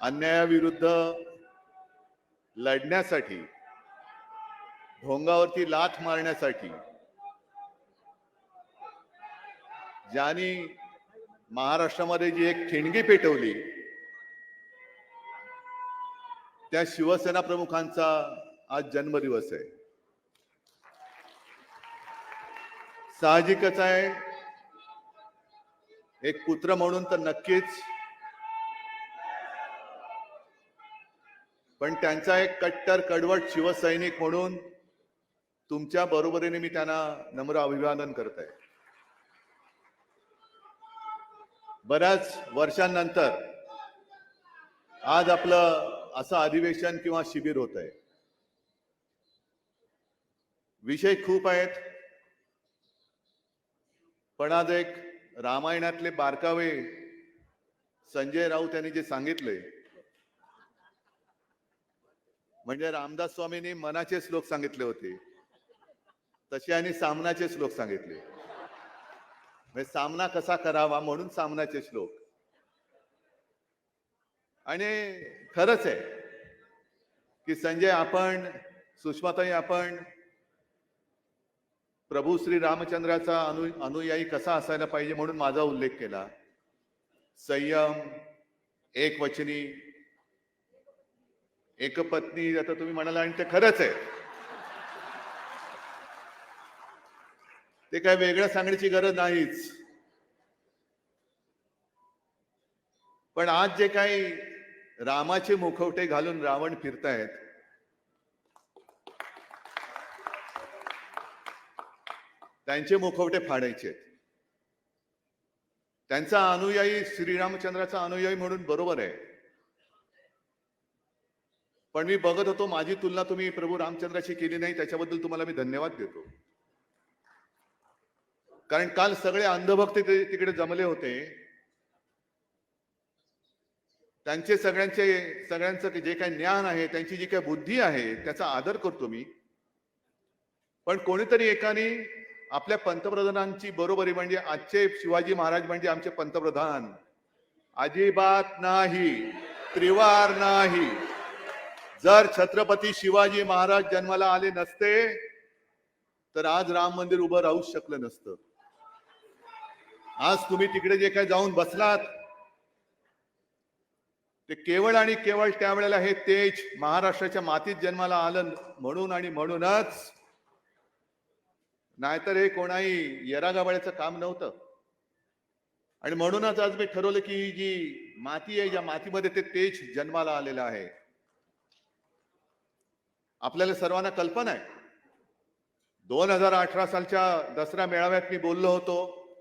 अन्यायाविरुद्ध लढण्यासाठी ढोंगावरती लाथ मारण्यासाठी ज्यांनी महाराष्ट्रामध्ये जी एक ठिणगी पेटवली त्या शिवसेना प्रमुखांचा आज जन्मदिवस आहे. साहजिकच आहे. एक पुत्र म्हणून तर नक्कीच पण त्यांचा एक कट्टर कडवट शिवसैनिक म्हणून तुमच्या बरोबरीने मी त्यांना नम्र अभिवादन करत आहे बऱ्याच वर्षांनंतर आज आपलं असं अधिवेशन किंवा शिबिर होत आहे विषय खूप आहेत. पण आज एक रामायणातले बारकावे संजय राऊत यांनी जे सांगितले म्हणजे रामदास स्वामींनी मनाचे श्लोक सांगितले होते. तसे यांनी सामनाचे श्लोक सांगितले. म्हणजे सामना कसा करावा म्हणून सामनाचे श्लोक. आणि खरंच आहे. की संजय आपण सुषमाताई आपण प्रभू श्री रामचंद्राचा अनु अनुयायी कसा असायला पाहिजे म्हणून माझा उल्लेख केला. संयम एकवचनी एकपत्नी आता तुम्ही म्हणाला आणि ते खरंच आहे. ते काय वेगळं सांगण्याची गरज नाहीच. पण आज जे काही रामाचे मुखवटे घालून रावण फिरतायत त्यांचे मुखवटे फाडायचे त्यांचा अनुयायी श्रीरामचंद्राचा अनुयायी म्हणून बरोबर आहे. पण मी बघत होतो माझी तुलना तुम्ही प्रभू रामचंद्राशी केली नाही त्याच्याबद्दल तुम्हाला मी धन्यवाद देतो. कारण काल सगळे अंधभक्त तिकडे जमले होते. त्यांचे सगळ्यांचे सगळ्यांचं जे काही ज्ञान आहे त्यांची जी काही बुद्धी आहे त्याचा आदर करतो मी. पण कोणीतरी एकाने आपल्या पंतप्रधानांची बरोबरी म्हणजे आजचे शिवाजी महाराज म्हणजे आमचे पंतप्रधान. अजिबात नाही त्रिवार नाही. जर छत्रपती शिवाजी महाराज जन्माला आले नसते तर आज राम मंदिर उभं राहूच शकलं नसतं. आज तुम्ही तिकडे जे काही जाऊन बसलात ते केवळ आणि केवळ त्यावेळेला हे तेज महाराष्ट्राच्या मातीत जन्माला आलं म्हणून आणि म्हणूनच नाहीतर हे कोणाही येरागाबाळ्याचं काम नव्हतं. आणि म्हणूनच आज मी ठरवलं की ही जी माती आहे ज्या मातीमध्ये ते तेज जन्माला आलेलं आहे आपल्याला सर्वांना कल्पना आहे. दोन हजार अठरा सालच्या दसरा मेळाव्यात मी बोललो होतो.